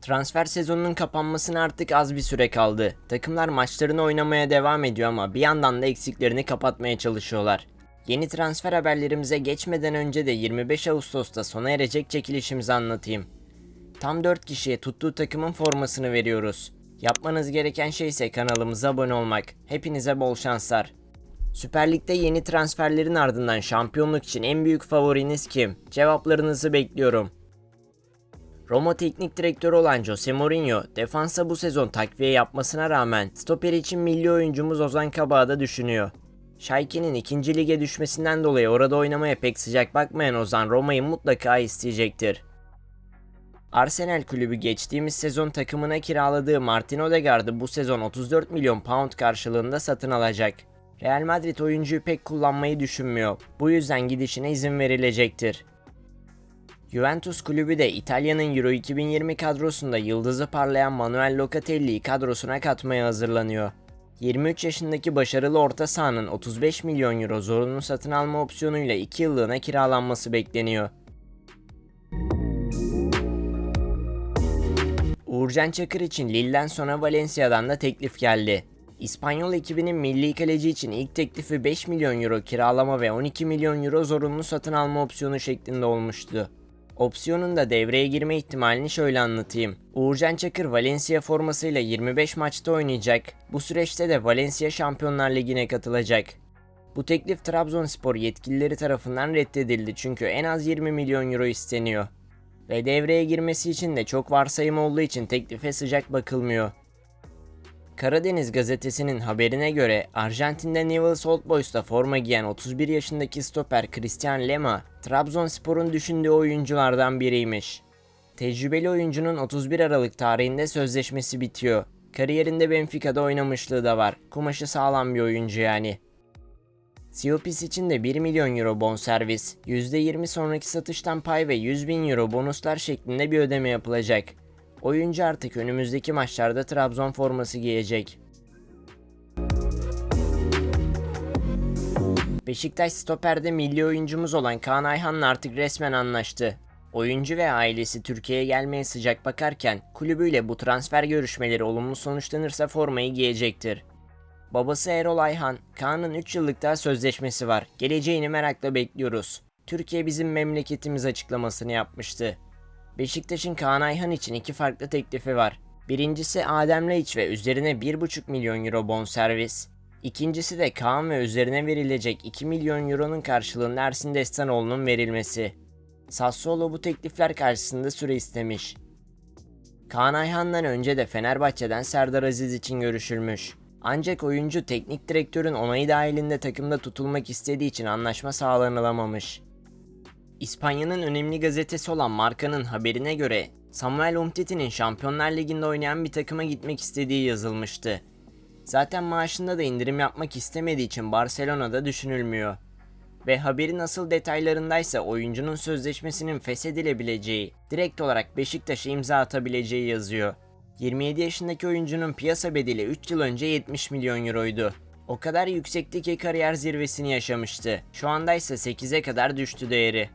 Transfer sezonunun kapanmasına artık az bir süre kaldı. Takımlar maçlarını oynamaya devam ediyor ama bir yandan da eksiklerini kapatmaya çalışıyorlar. Yeni transfer haberlerimize geçmeden önce de 25 Ağustos'ta sona erecek çekilişimizi anlatayım. Tam 4 kişiye tuttuğu takımın formasını veriyoruz. Yapmanız gereken şey ise kanalımıza abone olmak. Hepinize bol şanslar. Süper Lig'de yeni transferlerin ardından şampiyonluk için en büyük favoriniz kim? Cevaplarınızı bekliyorum. Roma teknik direktörü olan Jose Mourinho, defansa bu sezon takviye yapmasına rağmen stoper için milli oyuncumuz Ozan Kabak'ı da düşünüyor. Schalke'nin ikinci lige düşmesinden dolayı orada oynamaya pek sıcak bakmayan Ozan Roma'yı mutlaka isteyecektir. Arsenal kulübü geçtiğimiz sezon takımına kiraladığı Martin Odegaard'ı bu sezon 34 milyon pound karşılığında satın alacak. Real Madrid oyuncuyu pek kullanmayı düşünmüyor. Bu yüzden gidişine izin verilecektir. Juventus kulübü de İtalya'nın Euro 2020 kadrosunda yıldızı parlayan Manuel Locatelli'yi kadrosuna katmaya hazırlanıyor. 23 yaşındaki başarılı orta sahanın 35 milyon euro zorunlu satın alma opsiyonuyla 2 yıllığına kiralanması bekleniyor. Uğurcan Çakır için Lille'den sonra Valencia'dan da teklif geldi. İspanyol ekibinin milli kaleci için ilk teklifi 5 milyon euro kiralama ve 12 milyon euro zorunlu satın alma opsiyonu şeklinde olmuştu. Opsiyonun da devreye girme ihtimalini şöyle anlatayım. Uğurcan Çakır Valencia formasıyla 25 maçta oynayacak. Bu süreçte de Valencia Şampiyonlar Ligi'ne katılacak. Bu teklif Trabzonspor yetkilileri tarafından reddedildi çünkü en az 20 milyon euro isteniyor. Ve devreye girmesi için de çok varsayım olduğu için teklife sıcak bakılmıyor. Karadeniz gazetesinin haberine göre Arjantin'de Newell's Old Boys'ta forma giyen 31 yaşındaki stoper Christian Lema, Trabzonspor'un düşündüğü oyunculardan biriymiş. Tecrübeli oyuncunun 31 Aralık tarihinde sözleşmesi bitiyor. Kariyerinde Benfica'da oynamışlığı da var. Kumaşı sağlam bir oyuncu yani. Siopis için de 1 milyon euro bonservis, %20 sonraki satıştan pay ve 100 bin euro bonuslar şeklinde bir ödeme yapılacak. Oyuncu artık önümüzdeki maçlarda Trabzon forması giyecek. Beşiktaş stoperde milli oyuncumuz olan Kaan Ayhan'la artık resmen anlaştı. Oyuncu ve ailesi Türkiye'ye gelmeye sıcak bakarken kulübüyle bu transfer görüşmeleri olumlu sonuçlanırsa formayı giyecektir. Babası Erol Ayhan, Kaan'ın 3 yıllık daha sözleşmesi var. Geleceğini merakla bekliyoruz. Türkiye bizim memleketimiz açıklamasını yapmıştı. Beşiktaş'ın Kaan Ayhan için iki farklı teklifi var. Birincisi Adem Laiç ve üzerine 1,5 milyon euro bonservis. İkincisi de Kaan ve üzerine verilecek 2 milyon euronun karşılığında Ersin Destanoğlu'nun verilmesi. Sassuolo bu teklifler karşısında süre istemiş. Kaan Ayhan'dan önce de Fenerbahçe'den Serdar Aziz için görüşülmüş. Ancak oyuncu teknik direktörün onayı dahilinde takımda tutulmak istediği için anlaşma sağlanılamamış. İspanya'nın önemli gazetesi olan Marca'nın haberine göre Samuel Umtiti'nin Şampiyonlar Ligi'nde oynayan bir takıma gitmek istediği yazılmıştı. Zaten maaşında da indirim yapmak istemediği için Barcelona'da düşünülmüyor. Ve haberin asıl detaylarındaysa oyuncunun sözleşmesinin feshedilebileceği, direkt olarak Beşiktaş'a imza atabileceği yazıyor. 27 yaşındaki oyuncunun piyasa bedeli 3 yıl önce 70 milyon euroydu. O kadar yüksekti ki kariyer zirvesini yaşamıştı. Şu anda ise 8'e kadar düştü değeri.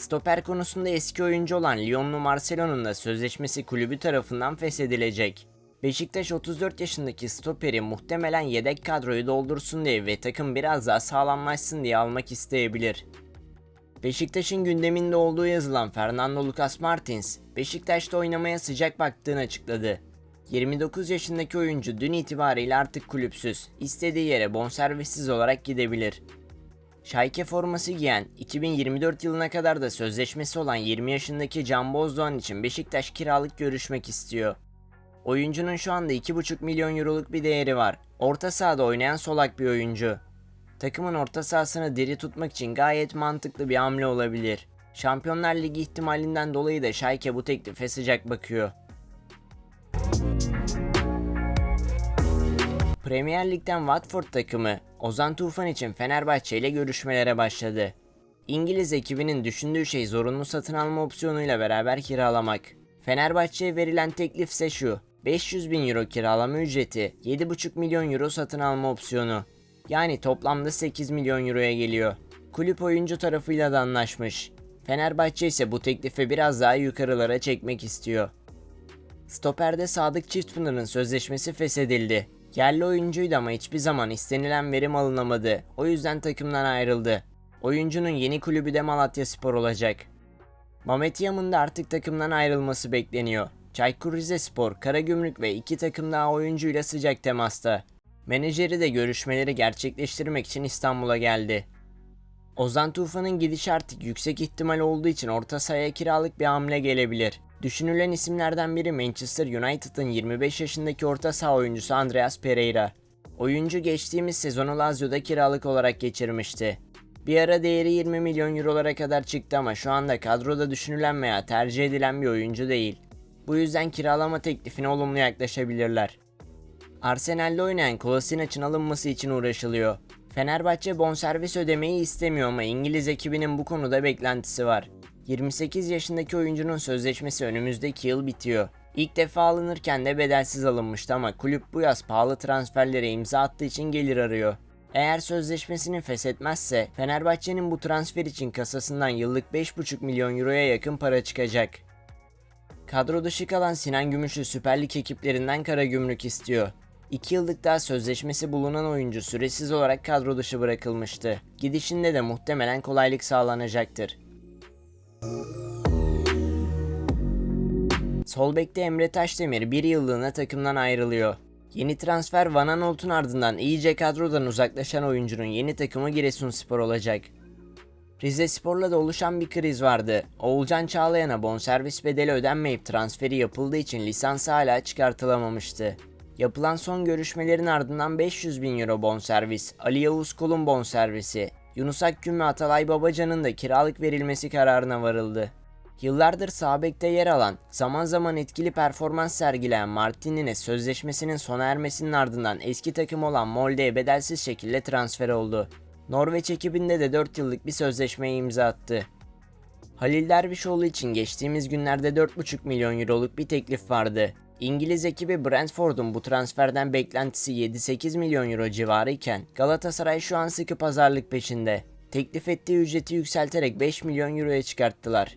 Stoper konusunda eski oyuncu olan Lyonlu Marcelo'nun da sözleşmesi kulübü tarafından feshedilecek. Beşiktaş 34 yaşındaki stoperi muhtemelen yedek kadroyu doldursun diye ve takım biraz daha sağlamlaşsın diye almak isteyebilir. Beşiktaş'ın gündeminde olduğu yazılan Fernando Lucas Martins, Beşiktaş'ta oynamaya sıcak baktığını açıkladı. 29 yaşındaki oyuncu dün itibariyle artık kulüpsüz, istediği yere bonservissiz olarak gidebilir. Schalke forması giyen, 2024 yılına kadar da sözleşmesi olan 20 yaşındaki Can Bozdoğan için Beşiktaş kiralık görüşmek istiyor. Oyuncunun şu anda 2,5 milyon euroluk bir değeri var. Orta sahada oynayan solak bir oyuncu. Takımın orta sahasını diri tutmak için gayet mantıklı bir hamle olabilir. Şampiyonlar Ligi ihtimalinden dolayı da Schalke bu teklife sıcak bakıyor. Premier Lig'den Watford takımı Ozan Tufan için Fenerbahçe ile görüşmelere başladı. İngiliz ekibinin düşündüğü şey zorunlu satın alma opsiyonuyla beraber kiralamak. Fenerbahçe'ye verilen teklif ise şu. 500 bin euro kiralama ücreti, 7,5 milyon euro satın alma opsiyonu. Yani toplamda 8 milyon euroya geliyor. Kulüp oyuncu tarafıyla da anlaşmış. Fenerbahçe ise bu teklifi biraz daha yukarılara çekmek istiyor. Stoperde Sadık Çiftpınar'ın sözleşmesi feshedildi. Yerli oyuncuydu ama hiçbir zaman istenilen verim alınamadı. O yüzden takımdan ayrıldı. Oyuncunun yeni kulübü de Malatya Spor olacak. Mehmet Yam'ın da artık takımdan ayrılması bekleniyor. Çaykur Rizespor, Karagümrük ve iki takım daha oyuncuyla sıcak temasta. Menajeri de görüşmeleri gerçekleştirmek için İstanbul'a geldi. Ozan Tufan'ın gidişi artık yüksek ihtimal olduğu için orta sahaya kiralık bir hamle gelebilir. Düşünülen isimlerden biri Manchester United'ın 25 yaşındaki orta saha oyuncusu Andreas Pereira. Oyuncu geçtiğimiz sezonu Lazio'da kiralık olarak geçirmişti. Bir ara değeri 20 milyon eurolara kadar çıktı ama şu anda kadroda düşünülen veya tercih edilen bir oyuncu değil. Bu yüzden kiralama teklifine olumlu yaklaşabilirler. Arsenal'de oynayan Kolasinac'ın alınması için uğraşılıyor. Fenerbahçe bonservis ödemeyi istemiyor ama İngiliz ekibinin bu konuda beklentisi var. 28 yaşındaki oyuncunun sözleşmesi önümüzdeki yıl bitiyor. İlk defa alınırken de bedelsiz alınmıştı ama kulüp bu yaz pahalı transferlere imza attığı için gelir arıyor. Eğer sözleşmesini feshetmezse Fenerbahçe'nin bu transfer için kasasından yıllık 5,5 milyon euroya yakın para çıkacak. Kadro dışı kalan Sinan Gümüş'ü Süper Lig ekiplerinden Karagümrük istiyor. 2 yıllık daha sözleşmesi bulunan oyuncu süresiz olarak kadro dışı bırakılmıştı. Gidişinde de muhtemelen kolaylık sağlanacaktır. Sol bekte Emre Taşdemir bir yıllığına takımdan ayrılıyor. Yeni transfer Van Aanholt'un ardından iyice kadrodan uzaklaşan oyuncunun yeni takımı Giresunspor olacak. Rize Spor'la da oluşan bir kriz vardı. Oğulcan Çağlayan'a bonservis bedeli ödenmeyip transferi yapıldığı için lisansı hala çıkartılamamıştı. Yapılan son görüşmelerin ardından 500 bin euro bonservis, Ali Yavuz Kol'un bonservisi, Yunus Akgün ve Atalay Babacan'ın da kiralık verilmesi kararına varıldı. Yıllardır sağ bekte yer alan, zaman zaman etkili performans sergileyen Martinine sözleşmesinin sona ermesinin ardından eski takım olan Molde'ye bedelsiz şekilde transfer oldu. Norveç ekibinde de 4 yıllık bir sözleşmeye imza attı. Halil Dervişoğlu için geçtiğimiz günlerde 4,5 milyon euroluk bir teklif vardı. İngiliz ekibi Brentford'un bu transferden beklentisi 7-8 milyon euro civarı iken Galatasaray şu an sıkı pazarlık peşinde. Teklif ettiği ücreti yükselterek 5 milyon euroya çıkarttılar.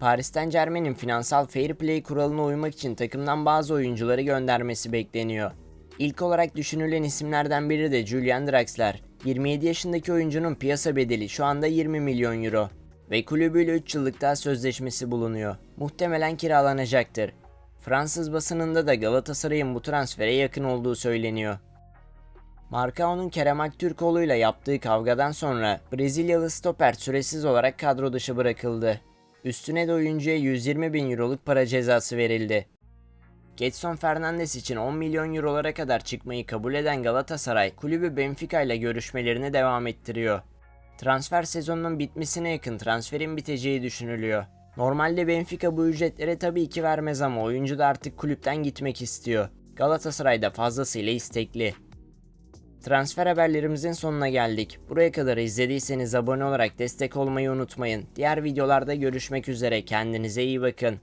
Paris Saint Germain'in finansal fair play kuralına uymak için takımdan bazı oyuncuları göndermesi bekleniyor. İlk olarak düşünülen isimlerden biri de Julian Draxler. 27 yaşındaki oyuncunun piyasa bedeli şu anda 20 milyon euro ve kulübüyle 3 yıllık daha sözleşmesi bulunuyor. Muhtemelen kiralanacaktır. Fransız basınında da Galatasaray'ın bu transfere yakın olduğu söyleniyor. Marcao'nun Kerem Aktürkoğlu ile yaptığı kavgadan sonra Brezilyalı stoper süresiz olarak kadro dışı bırakıldı. Üstüne de oyuncuya 120 bin euroluk para cezası verildi. Getson Fernandes için 10 milyon eurolara kadar çıkmayı kabul eden Galatasaray, kulübü Benfica ile görüşmelerini devam ettiriyor. Transfer sezonunun bitmesine yakın transferin biteceği düşünülüyor. Normalde Benfica bu ücretlere tabii ki vermez ama oyuncu da artık kulüpten gitmek istiyor. Galatasaray da fazlasıyla istekli. Transfer haberlerimizin sonuna geldik. Buraya kadar izlediyseniz abone olarak destek olmayı unutmayın. Diğer videolarda görüşmek üzere. Kendinize iyi bakın.